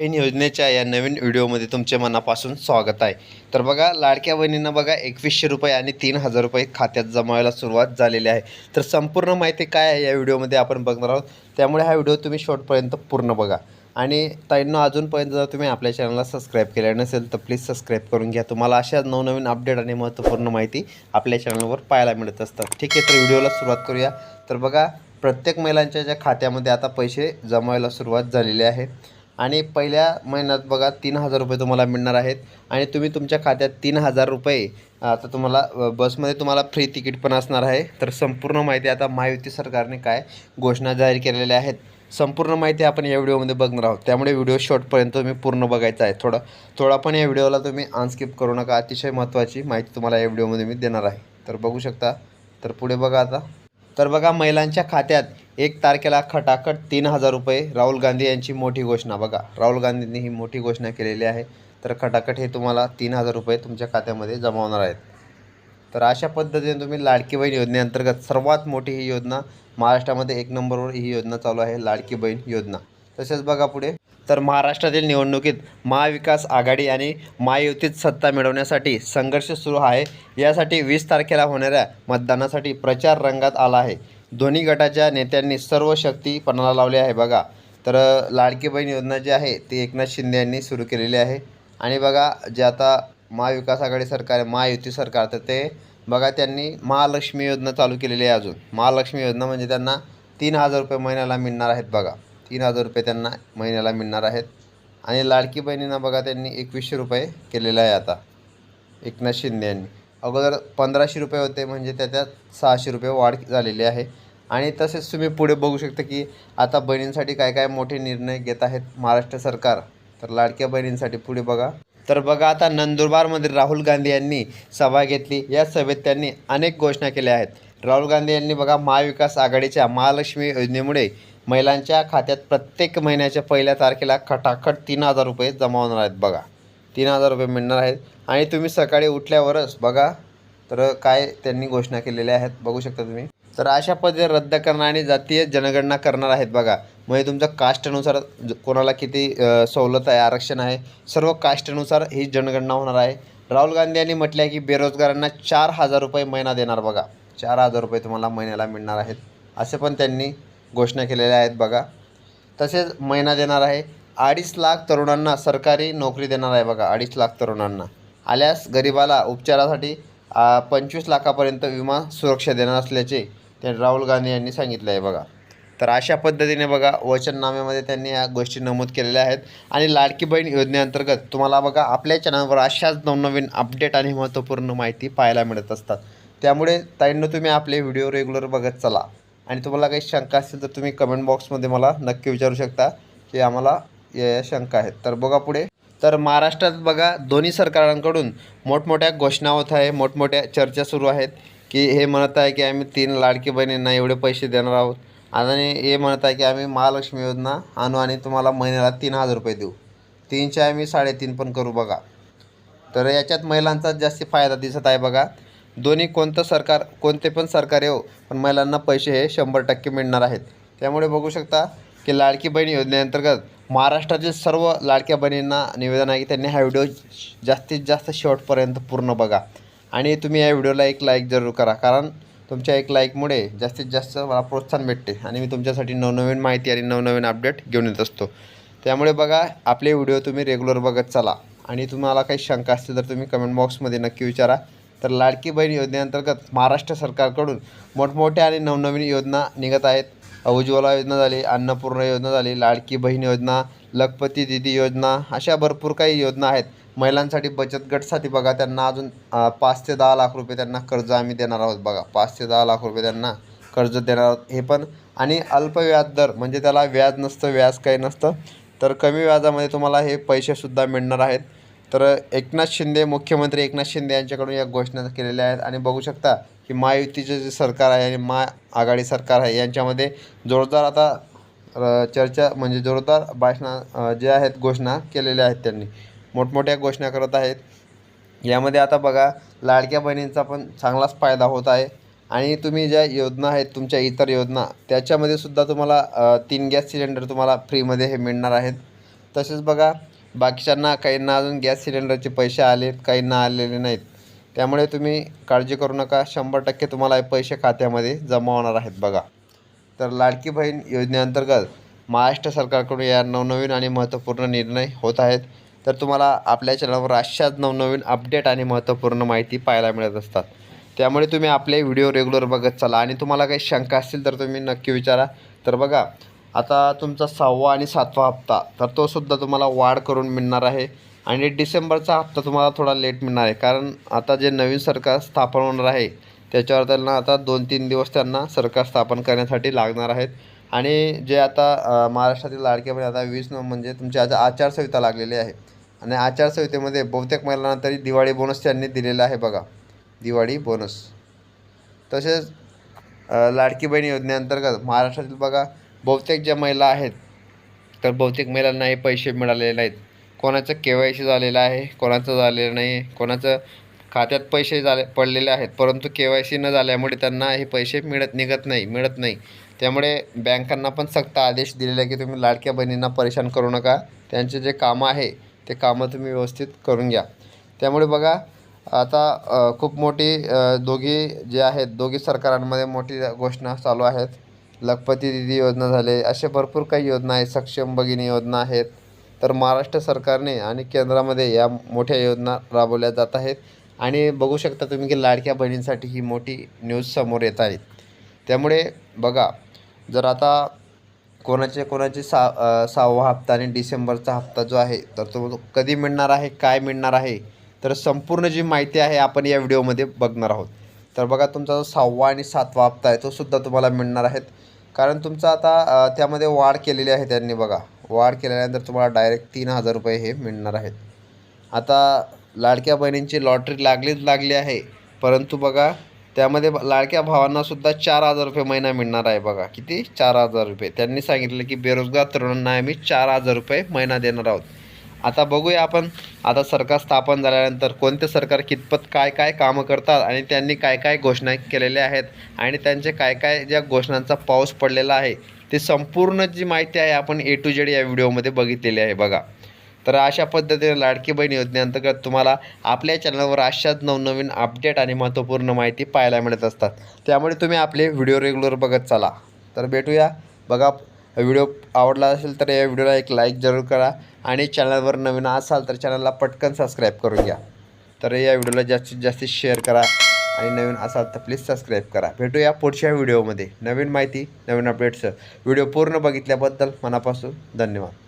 In योजनेच्या या नवीन व्हिडिओमध्ये तुमचे मनापासून स्वागत आहे. तर बघा लाडक्या बहिणींना बघा एकवीसशे रुपये आणि तीन हजार रुपये खात्यात जमा व्हायला सुरुवात झालेली आहे. तर संपूर्ण माहिती काय आहे या व्हिडिओमध्ये आपण बघणार आहोत. त्यामुळे हा व्हिडिओ तुम्ही शेवटपर्यंत पूर्ण बघा. आणि ताईंना अजूनपर्यंत जर तुम्ही आपल्या चॅनलला सबस्क्राईब केले नसेल तर प्लीज सबस्क्राईब करून घ्या. तुम्हाला अशा नवनवीन अपडेट आणि महत्त्वपूर्ण माहिती आपल्या चॅनलवर पाहायला मिळत असतात. ठीक आहे तर व्हिडिओला सुरुवात करूया. तर बघा प्रत्येक महिलांच्या ज्या खात्यामध्ये आता पैसे जमा व्हायला सुरुवात झालेली आहे. आणि पहिल्या महिन्यात बघा तीन हजार रुपये तुम्हाला मिळणार आहेत. आणि तुम्ही तुमच्या खात्यात तीन हजार रुपये आता तुम्हाला बसमध्ये तुम्हाला फ्री तिकीट पण असणार आहे. तर संपूर्ण माहिती आता महायुती सरकारने काय घोषणा जाहीर केलेल्या आहेत संपूर्ण माहिती आपण या व्हिडिओमध्ये बघणार आहोत. त्यामुळे व्हिडिओ शॉर्टपर्यंत तुम्ही पूर्ण बघायचा आहे. थोडं थोडा पण या व्हिडिओला तुम्ही अनस्किप करू नका. अतिशय महत्त्वाची माहिती तुम्हाला या व्हिडिओमध्ये मी देणार आहे. तर बघू शकता. तर पुढे बघा आता. तर बघा महिलांच्या खात्यात एक तारखेला खटाखट तीन हजार रुपये राहुल गांधी यांची मोठी घोषणा. बघा राहुल गांधींनी ही मोठी घोषणा केलेली आहे. तर खटाखट हे तुम्हाला तीन हजार रुपये तुमच्या खात्यामध्ये जमा होणार आहेत. तर अशा पद्धतीने तुम्ही लाडकी बहीण योजनेअंतर्गत सर्वात मोठी ही योजना महाराष्ट्रामध्ये एक नंबरवर ही योजना चालू आहे लाडकी बहीण योजना. तसेच बघा पुढे. तर महाराष्ट्रातील निवडणुकीत महाविकास आघाडी आणि महायुतीत सत्ता मिळवण्यासाठी संघर्ष सुरू आहे. यासाठी वीस तारखेला होणाऱ्या मतदानासाठी प्रचार रंगात आला आहे. दोन्ही गटाच्या नेत्यांनी सर्व शक्ती पणाला लावली आहे. बघा तर लाडकी बहीण योजना जी आहे ती एकनाथ शिंदे यांनी सुरू केलेली आहे. आणि बघा जे आता महाविकास आघाडी सरकार आहे महायुती सरकार तर ते बघा त्यांनी महालक्ष्मी योजना चालू केलेली आहे अजून. महालक्ष्मी योजना म्हणजे त्यांना तीन हजार रुपये महिन्याला मिळणार आहेत बघा. तीन हजार रुपये त्यांना महिन्याला मिळणार आहेत. आणि लाडकी बहिणींना बघा त्यांनी एकवीसशे रुपये केलेलं आहे आता. एकनाथ शिंदे यांनी. अगोदर पंधराशे रुपये होते म्हणजे त्याच्यात सहाशे रुपये वाढ झालेली आहे. आणि तसेच तुम्ही पुढे बघू शकता की आता बहिणींसाठी काय काय मोठे निर्णय घेत आहेत महाराष्ट्र सरकार. तर लाडक्या बहिणींसाठी पुढे बघा. तर बघा आता नंदुरबारमध्ये राहुल गांधी यांनी सभा घेतली. या सभेत त्यांनी अनेक घोषणा केल्या आहेत. राहुल गांधी यांनी बघा महाविकास आघाडीच्या महालक्ष्मी योजनेमुळे महिलांच्या खात्यात प्रत्येक महिन्याच्या पहिल्या तारखेला खटाखट तीन हजार रुपये जमा होणार आहेत बघा. तीन हजार रुपये मिळणार आहेत. आणि तुम्ही सकाळी उठल्यावरच बघा तर काय त्यांनी घोषणा केलेल्या आहेत बघू शकता तुम्ही. तर अशा पद्धती रद्द करणार आणि जातीय जनगणना करणार आहेत बघा. म्हणजे तुमचं कास्टनुसार कोणाला किती सवलत आहे आरक्षण आहे सर्व कास्टनुसार ही जनगणना होणार आहे. राहुल गांधी यांनी म्हटलं आहे की बेरोजगारांना चार हजार रुपये महिना देणार बघा. चार हजार रुपये तुम्हाला महिन्याला मिळणार आहेत असे पण त्यांनी घोषणा केलेल्या आहेत बघा. तसेच महिना देणार आहे. अडीच लाख तरुणांना सरकारी नोकरी देणार आहे बघा अडीच लाख तरुणांना. आल्यास गरिबाला उपचारासाठी पंचवीस लाखापर्यंत विमा सुरक्षा देणार असल्याचे ते राहुल गांधी यांनी सांगितलं आहे बघा. तर अशा पद्धतीने बघा वचननाम्यामध्ये त्यांनी या गोष्टी नमूद केलेल्या आहेत. आणि लाडकी बहीण योजनेअंतर्गत तुम्हाला बघा आपल्या चॅनलवर अशाच नवनवीन अपडेट आणि महत्त्वपूर्ण माहिती पाहायला मिळत असतात. त्यामुळे ताईंनो तुम्ही आपले व्हिडिओ रेग्युलर बघत चला. आणि तुम्हाला काही शंका असतील तर तुम्ही कमेंट बॉक्समध्ये मला नक्की विचारू शकता की आम्हाला या या शंका आहेत. तर बघा पुढे. तर महाराष्ट्रात बघा दोन्ही सरकारांकडून मोठमोठ्या घोषणा होत आहे मोठमोठ्या चर्चा सुरू आहेत की हे म्हणत आहे की आम्ही तीन लाडकी बहिणींना एवढे पैसे देणार आहोत. आणि हे म्हणत आहे की आम्ही महालक्ष्मी योजना आणू आणि तुम्हाला महिन्याला तीन हजार रुपये देऊ. तीनचे आम्ही साडेतीन पण करू बघा. तर याच्यात महिलांचा जास्त फायदा दिसत आहे बघा. दोन्ही कोणतं सरकार कोणते पण सरकार येऊ पण महिलांना पैसे हे शंभर टक्के मिळणार आहेत. त्यामुळे बघू शकता की लाडकी बहीण योजनेअंतर्गत महाराष्ट्रातील सर्व लाडक्या बहिणींना निवेदन आहे की त्यांनी हा व्हिडिओ जास्तीत जास्त शेवटपर्यंत पूर्ण बघा. आणि तुम्ही या व्हिडिओला एक लाईक जरूर करा कारण तुमच्या एक लाईकमुळे जास्तीत जास्त मला प्रोत्साहन भेटते आणि मी तुमच्यासाठी नवनवीन माहिती आणि नवनवीन अपडेट घेऊन येत असतो. त्यामुळे बघा आपले व्हिडिओ तुम्ही रेग्युलर बघत चला. आणि तुम्हाला काही शंका असतील तर तुम्ही कमेंट बॉक्समध्ये नक्की विचारा. तर लाडकी बहीण योजनेअंतर्गत महाराष्ट्र सरकारकडून मोठमोठ्या आणि नवनवीन योजना निघत आहेत. उज्ज्वला योजना झाली अन्नपूर्णा योजना झाली लाडकी बहीण योजना लखपती दिदी योजना अशा भरपूर काही योजना आहेत. महिलांसाठी बचत गटसाठी बघा त्यांना अजून पाच ते दहा लाख रुपये त्यांना कर्ज आम्ही देणार आहोत बघा. पाच ते दहा लाख रुपये त्यांना कर्ज देणार आहोत हे पण. आणि अल्प व्याज दर म्हणजे त्याला व्याज नसतं व्याज काही नसतं. तर कमी व्याजामध्ये तुम्हाला हे पैसेसुद्धा मिळणार आहेत. तर एकनाथ शिंदे मुख्यमंत्री एकनाथ शिंदे यांच्याकडून या घोषणा केलेल्या आहेत. आणि बघू शकता की महायुतीचे जे सरकार आहे आणि महा आघाडी सरकार आहे यांच्यामध्ये जोरदार आता चर्चा म्हणजे जोरदार भाषण जे आहेत घोषणा केलेल्या आहेत त्यांनी. मोठमोठ्या घोषणा करत आहेत. यामध्ये आता बघा लाडक्या बहिणींचा पण चांगलाच फायदा होत आहे. आणि तुम्ही ज्या योजना आहेत तुमच्या इतर योजना त्याच्यामध्ये सुद्धा तुम्हाला तीन गॅस सिलेंडर तुम्हाला फ्रीमध्ये हे मिळणार आहेत. तसेच बघा बाकीच्यांना काहींना अजून गॅस सिलेंडरचे पैसे आलेत काहींना आलेले नाहीत. त्यामुळे तुम्ही काळजी करू नका. शंभर टक्के तुम्हाला पैसे खात्यामध्ये जमा होणार आहेत बघा. तर लाडकी बहीण योजनेअंतर्गत महाराष्ट्र सरकारकडून या नवनवीन आणि महत्त्वपूर्ण निर्णय होत आहेत. तर तुम्हाला आपल्या चॅनलवर अशाच नवनवीन अपडेट आणि महत्त्वपूर्ण माहिती पाहायला मिळत असतात. त्यामुळे तुम्ही आपले व्हिडिओ रेग्युलर बघत चला. आणि तुम्हाला काही शंका असतील तर तुम्ही नक्की विचारा. तर बघा आता तुमचा सहावा आणि सातवा हप्ता तर तोसुद्धा तुम्हाला वाढ करून मिळणार आहे. आणि डिसेंबरचा हप्ता तुम्हाला थोडा लेट मिळणार आहे कारण आता जे नवीन सरकार स्थापन होणार आहे त्याच्यावर त्यांना आता दोन तीन दिवस त्यांना सरकार स्थापन करण्यासाठी लागणार आहेत. आणि जे आता महाराष्ट्रातील लाडके बहीण आता वीस नोव्हेंबर म्हणजे तुमची आता आचारसंहिता लागलेली आहे. आणि आचारसंहितेमध्ये बहुतेक महिलांना तरी दिवाळी बोनस त्यांनी दिलेला आहे बघा. दिवाळी बोनस तसेच लाडकी बहीण योजनेअंतर्गत महाराष्ट्रातील बघा बहुतेक ज्या महिला आहेत तर बहुतेक महिलांना हे पैसे मिळालेले नाहीत. कोणाचं के वाय सी झालेलं आहे कोणाचं झालेलं नाही आहे कोणाचं खात्यात पैसे झाले पडलेले आहेत परंतु के वाय सी न झाल्यामुळे त्यांना हे पैसे मिळत निघत नाही मिळत नाही. त्यामुळे बँकांना पण सक्त आदेश दिलेले आहे की तुम्ही लाडक्या बहिणींना परेशान करू नका. त्यांचे जे कामं आहे ते कामं तुम्ही व्यवस्थित करून घ्या. त्यामुळे बघा आता खूप मोठी दोघी जे आहेत दोघी सरकारांमध्ये मोठी घोषणा चालू आहेत. लखपती दिदी योजना झाले असे भरपूर काही योजना आहेत. सक्षम भगिनी योजना आहेत. तर महाराष्ट्र सरकारने आणि केंद्रामध्ये या मोठ्या योजना राबवल्या जात आहेत. आणि बघू शकता तुम्ही की लाडक्या बहिणींसाठी ही मोठी न्यूज समोर येत आहेत. त्यामुळे बघा जर आता कोणाचे कोणाचे सा सहावा हप्ता आणि डिसेंबरचा हप्ता जो आहे तर तो कधी मिळणार आहे काय मिळणार आहे तर संपूर्ण जी माहिती आहे आपण या व्हिडिओमध्ये बघणार आहोत. तर बघा तुमचा जो सहावा आणि सातवा हप्ता आहे तो सुद्धा तुम्हाला मिळणार आहेत. कारण तुमचा आता त्यामध्ये वाढ केलेली आहे त्यांनी बघा. वाढ केल्यानंतर तुम्हाला डायरेक्ट तीन हजार रुपये हे मिळणार आहेत. आता लाडक्या बहिणींची लॉटरी लागलीच लागली आहे. परंतु बघा त्यामध्ये लाडक्या भावांनासुद्धा चार हजार रुपये महिना मिळणार आहे बघा. किती? चार हजार रुपये. त्यांनी सांगितलं की बेरोजगार तरुणांना आम्ही चार हजार रुपये महिना देणार आहोत. आता बघूया आपण. आता सरकार स्थापन झाल्यानंतर कोणते सरकार कितपत काय काय कामं करतात आणि त्यांनी काय काय घोषणा केलेल्या आहेत आणि त्यांचे काय काय ज्या घोषणांचा पाऊस पडलेला आहे ते संपूर्ण जी माहिती आहे आपण ए टू जेड या व्हिडिओमध्ये बघितलेली आहे बघा. तर अशा पद्धतीने लाडकी बहीण योजनेअंतर्गत तुम्हाला आपल्या चॅनलवर अशाच नवनवीन अपडेट आणि महत्त्वपूर्ण माहिती पाहायला मिळत असतात. त्यामुळे तुम्ही आपले व्हिडिओ रेग्युलर बघत चला. तर भेटूया. बघा व्हिडिओ आवडला असेल तर या व्हिडिओला एक लाईक जरूर करा. आणि चॅनलवर नवीन असाल तर चॅनलला पटकन सबस्क्राईब करून घ्या. तर या व्हिडिओला जास्तीत जास्त शेअर करा आणि नवीन असाल तर प्लीज सबस्क्राईब करा. भेटूया पुढच्या व्हिडिओमध्ये. नवीन माहिती नवीन अपडेट्स व्हिडिओ पूर्ण बघितल्याबद्दल मनापासून धन्यवाद.